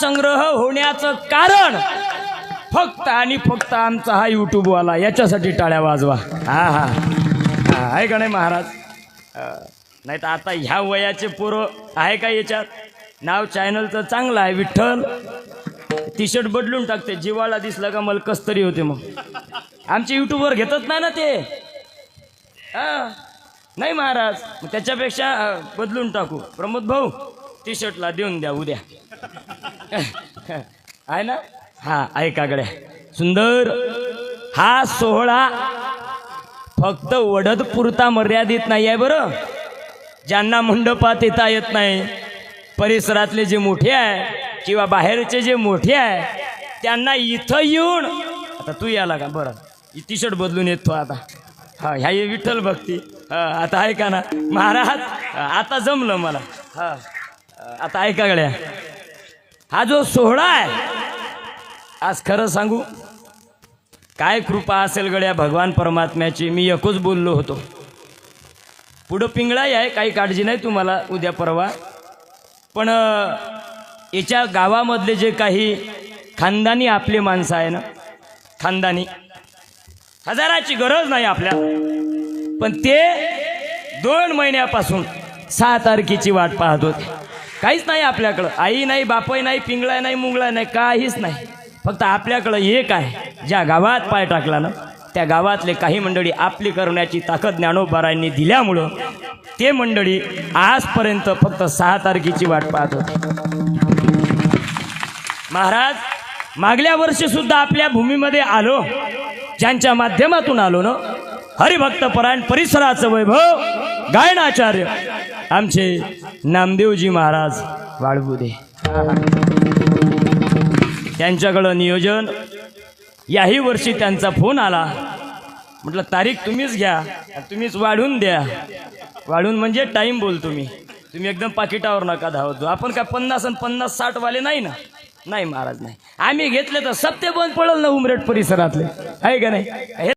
संग्रह होण्याचं कारण फक्त आणि फक्त आमचा हा युट्यूबवाला. याच्यासाठी टाळ्या वाजवा. हा हा. आहे का नाही महाराज? नाही तर आता ह्या वयाचे पोरं आहे का याच्यात? नाव चॅनलचं चांगलं आहे विठ्ठल. टी शर्ट बदलून टाकते. जिवाळा दिसला का मला कस तरी होते मग. आमचे युट्यूबवर घेतच नाही ना ते? हां. नाही महाराज मग त्याच्यापेक्षा बदलून टाकू. प्रमोद भाऊ टी शर्टला देऊन द्या उद्या. आहे ना? हा ऐका गड्या सुंदर. हा सोहळा फक्त वडद पुरता मर्यादित नाही आहे बरं. ज्यांना मंडपात येता येत नाही परिसरातले जे मोठे आहे किंवा बाहेरचे जे मोठे आहे त्यांना इथं येऊन आता तू याला का? बरं. टी शर्ट बदलून येतो आता. हा ह्या ये विठ्ठल भक्ती. हा आता ऐका ना. महाराज आता जमलं मला. हा आता ऐका गड्या. हा जो सोहळा आहे आज खरं सांगू काय कृपा असेल गड्या भगवान परमात्म्याची मी एकच बोललो होतो. पुढं पिंगळाही आहे काही काळजी नाही तुम्हाला उद्या परवा. पण याच्या गावामधले जे काही खानदानी आपले माणसं आहे ना खानदानी हजाराची गरज नाही आपल्या. पण ते दोन महिन्यापासून सहा तारखेची वाट पाहत होते. काहीच नाही आपल्याकडं. आई नाही बापही नाही पिंगळा नाही मुंगळा नाही काहीच नाही. फक्त आपल्याकडं एक आहे. ज्या गावात पाय टाकला ना त्या गावातले काही मंडळी आपली करण्याची ताकद ज्ञानोबारांनी दिल्यामुळं ते मंडळी आजपर्यंत फक्त सहा तारखेची वाट पाहत होते. महाराज मागल्या वर्षी सुद्धा आपल्या भूमीमध्ये आलो. ज्यांच्या माध्यमातून आलो ना हरिभक्त परायण परिसराचं वैभव गायनाचार्य आमचे नामदेवजी महाराज वाळबुदे त्यांच्याकडं नियोजन. याही वर्षी त्यांचा फोन आला. म्हटलं तारीख तुम्हीच घ्या तुम्हीच वाढून द्या. वाढून म्हणजे टाईम बोलतो मी. तुम्ही एकदम पाकिटावर नका धावतो. आपण काय पन्नास आणि पन्नास साठवाले नाही ना? नाही महाराज नाही. आम्ही घेतले तर सत्य बंद पडल ना उमरेट परिसरातले. आहे का नाही?